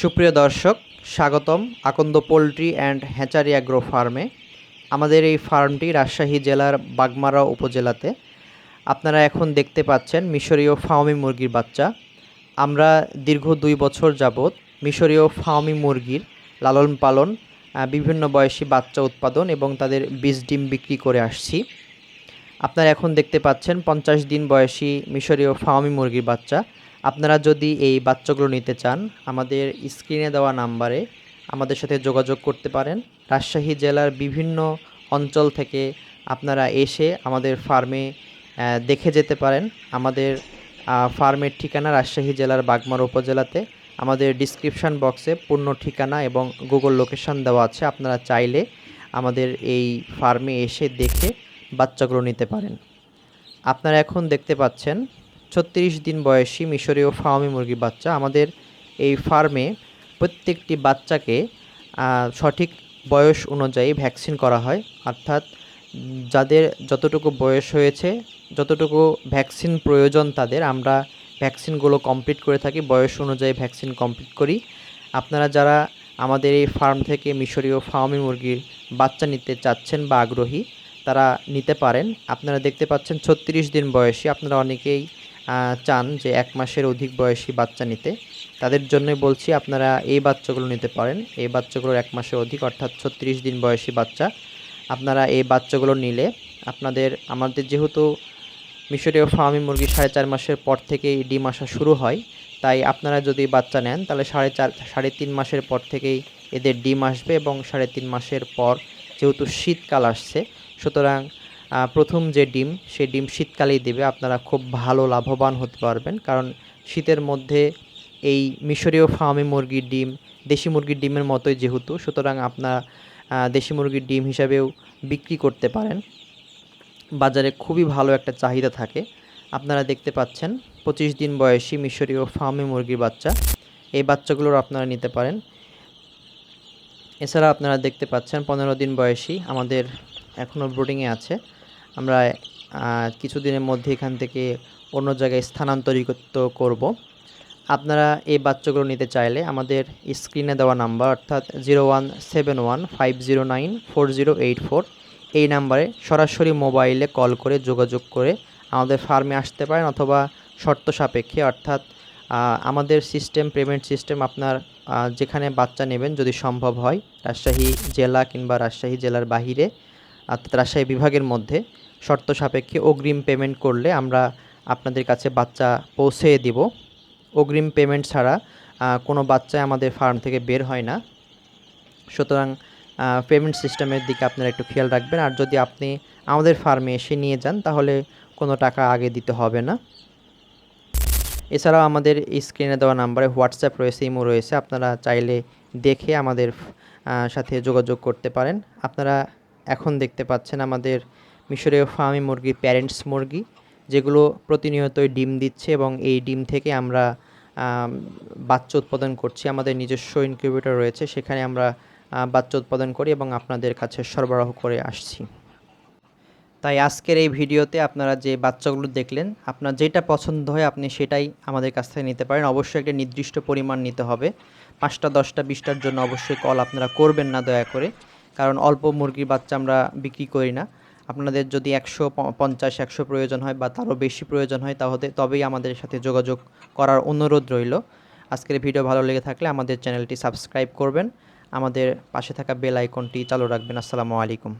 সুপ্রিয় দর্শক, স্বাগতম Akand poultry and hatchery agro ফার্মে। আমাদের এই ফার্মটি রাজশাহী জেলার বাগমারা উপজেলাতে। আপনারা এখন দেখতে পাচ্ছেন মিশরীয় ফাউমি মুরগির বাচ্চা। আমরা দীর্ঘ দুই বছর যাবৎ মিশরীয় ফাউমি মুরগির লালন পালন বিভিন্ন বয়সী বাচ্চা উৎপাদন এবং তাদের বীজ ডিম বিক্রি করে আসছি। আপনারা এখন দেখতে পাচ্ছেন পঞ্চাশ দিন বয়সী মিশরীয় ফার্মি মুরগির বাচ্চা। আপনারা যদি এই বাচ্চাগুলো নিতে চান, আমাদের স্ক্রিনে দেওয়া নাম্বারে আমাদের সাথে যোগাযোগ করতে পারেন। রাজশাহী জেলার বিভিন্ন অঞ্চল থেকে আপনারা এসে আমাদের ফার্মে দেখে যেতে পারেন। আমাদের ফার্মের ঠিকানা রাজশাহী জেলার বাগমার উপজেলাতে। আমাদের ডিসক্রিপশান বক্সে পূর্ণ ঠিকানা এবং গুগল লোকেশন দেওয়া আছে। আপনারা চাইলে আমাদের এই ফার্মে এসে দেখে বাচ্চাগুলো নিতে পারেন। আপনারা এখন দেখতে পাচ্ছেন, ছত্রিশ দিন বয়সী মিশরীয় ফার্মি মুরগির বাচ্চা। আমাদের এই ফার্মে প্রত্যেকটি বাচ্চাকে সঠিক বয়স অনুযায়ী ভ্যাকসিন করা হয়। অর্থাৎ যাদের যতটুকু বয়স হয়েছে, যতটুকু ভ্যাকসিন প্রয়োজন তাদের, আমরা ভ্যাকসিনগুলো কমপ্লিট করে থাকি, বয়স অনুযায়ী ভ্যাকসিন কমপ্লিট করি। আপনারা যারা আমাদের এই ফার্ম থেকে মিশরীয় ফার্মি মুরগির বাচ্চা নিতে চাচ্ছেন বা আগ্রহী তারা নিতে পারেন। আপনারা দেখতে পাচ্ছেন ছত্রিশ দিন বয়সী। আপনারা অনেকেই চান যে এক মাসের অধিক বয়সী বাচ্চা নিতে। তাদের জন্যই বলছি, আপনারা এই বাচ্চাগুলো নিতে পারেন। এই বাচ্চাগুলোর এক মাসের অধিক, অর্থাৎ ছত্রিশ দিন বয়সী বাচ্চা। আপনারা এই বাচ্চাগুলো নিলে আপনাদের, আমাদের যেহেতু মিশরীয় ফার্মি মুরগি সাড়ে চার মাসের পর থেকেই ডিম আসা শুরু হয়, তাই আপনারা যদি বাচ্চা নেন, তাহলে সাড়ে চার, সাড়ে তিন মাসের পর থেকেই এদের ডিম আসবে এবং সাড়ে তিন মাসের পর যেহেতু শীতকাল আসছে, সুতরাং প্রথম যে ডিম, সেই ডিম শীতকালেই দেবে। আপনারা খুব ভালো লাভবান হতে পারবেন। কারণ শীতের মধ্যে এই মিশরীয় ফার্মি মুরগির ডিম, দেশি মুরগির ডিমের মতোই যেহেতু, সুতরাং আপনারা দেশি মুরগির ডিম হিসাবেও বিক্রি করতে পারেন। বাজারে খুবই ভালো একটা চাহিদা থাকে। আপনারা দেখতে পাচ্ছেন, পঁচিশ দিন বয়সী মিশরীয় ফার্মি মুরগির বাচ্চা। এই বাচ্চাগুলোর আপনারা নিতে পারেন। এছাড়া আপনারা দেখতে পাচ্ছেন পনেরো দিন বয়সী আমাদের এখনও ব্রুডিংয়ে আছে। আমরা কিছুদিনের মধ্যে এখান থেকে অন্য জায়গায় স্থানান্তরিত করব। আপনারা এই বাচ্চাগুলো নিতে চাইলে আমাদের স্ক্রিনে দেওয়া নাম্বার অর্থাৎ zero one seven one five zero nine four zero eight four এই নাম্বারে সরাসরি মোবাইলে কল করে যোগাযোগ করে আমাদের ফার্মে আসতে পারেন অথবা শর্ত সাপেক্ষে অর্থাৎ আমাদের সিস্টেম পেমেন্ট সিস্টেম আপনার যেখানে বাচ্চা নেবেন যদি সম্ভব হয়, রাজশাহী জেলা কিংবা রাজশাহী জেলার বাহিরে অর্থাৎ রাজশাহী বিভাগের মধ্যে, শর্ত সাপেক্ষে অগ্রিম পেমেন্ট করলে আমরা আপনাদের কাছে বাচ্চা পৌঁছে দিব। অগ্রিম পেমেন্ট ছাড়া কোনো বাচ্চাই আমাদের ফার্ম থেকে বের হয় না। সুতরাং পেমেন্ট সিস্টেমের দিকে আপনারা একটু খেয়াল রাখবেন। আর যদি আপনি আমাদের ফার্মে এসে নিয়ে যান, তাহলে কোনো টাকা আগে দিতে হবে না। এছাড়াও আমাদের স্ক্রিনে দেওয়া নাম্বারে হোয়াটসঅ্যাপ রয়েছে ইমো রয়েছে, আপনারা চাইলে দেখে আমাদের সাথে যোগাযোগ করতে পারেন। আপনারা এখন দেখতে পাচ্ছেন আমাদের মিশরীয় ফার্মি মুরগি প্যারেন্টস মুরগি, যেগুলো প্রতিনিয়তই ডিম দিচ্ছে এবং এই ডিম থেকে আমরা বাচ্চা উৎপাদন করছি। আমাদের নিজস্ব ইনকিউবেটর রয়েছে, সেখানে আমরা বাচ্চা উৎপাদন করি এবং আপনাদের কাছে সরবরাহ করে আসছি। তাই আজকের এই ভিডিওতে আপনারা যে বাচ্চাগুলো দেখলেন, আপনার যেটা পছন্দ হয় আপনি সেটাই আমাদের কাছ থেকে নিতে পারেন। অবশ্যই একটা নির্দিষ্ট পরিমাণ নিতে হবে। পাঁচটা, দশটা, বিশটার জন্য অবশ্যই কল আপনারা করবেন না দয়া করে, কারণ অল্প মুরগির বাচ্চা আমরা বিক্রি করি না। আপনাদের যদি একশো পঞ্চাশ, একশো প্রয়োজন হয় বা তারও বেশি প্রয়োজন হয় তাহলে তবেই আমাদের সাথে যোগাযোগ করার অনুরোধ রইল। আজকের ভিডিও ভালো লেগে থাকলে আমাদের চ্যানেলটি সাবস্ক্রাইব করবেন। আমাদের পাশে থাকা বেল আইকনটি চালু রাখবেন। আসসালামু আলাইকুম।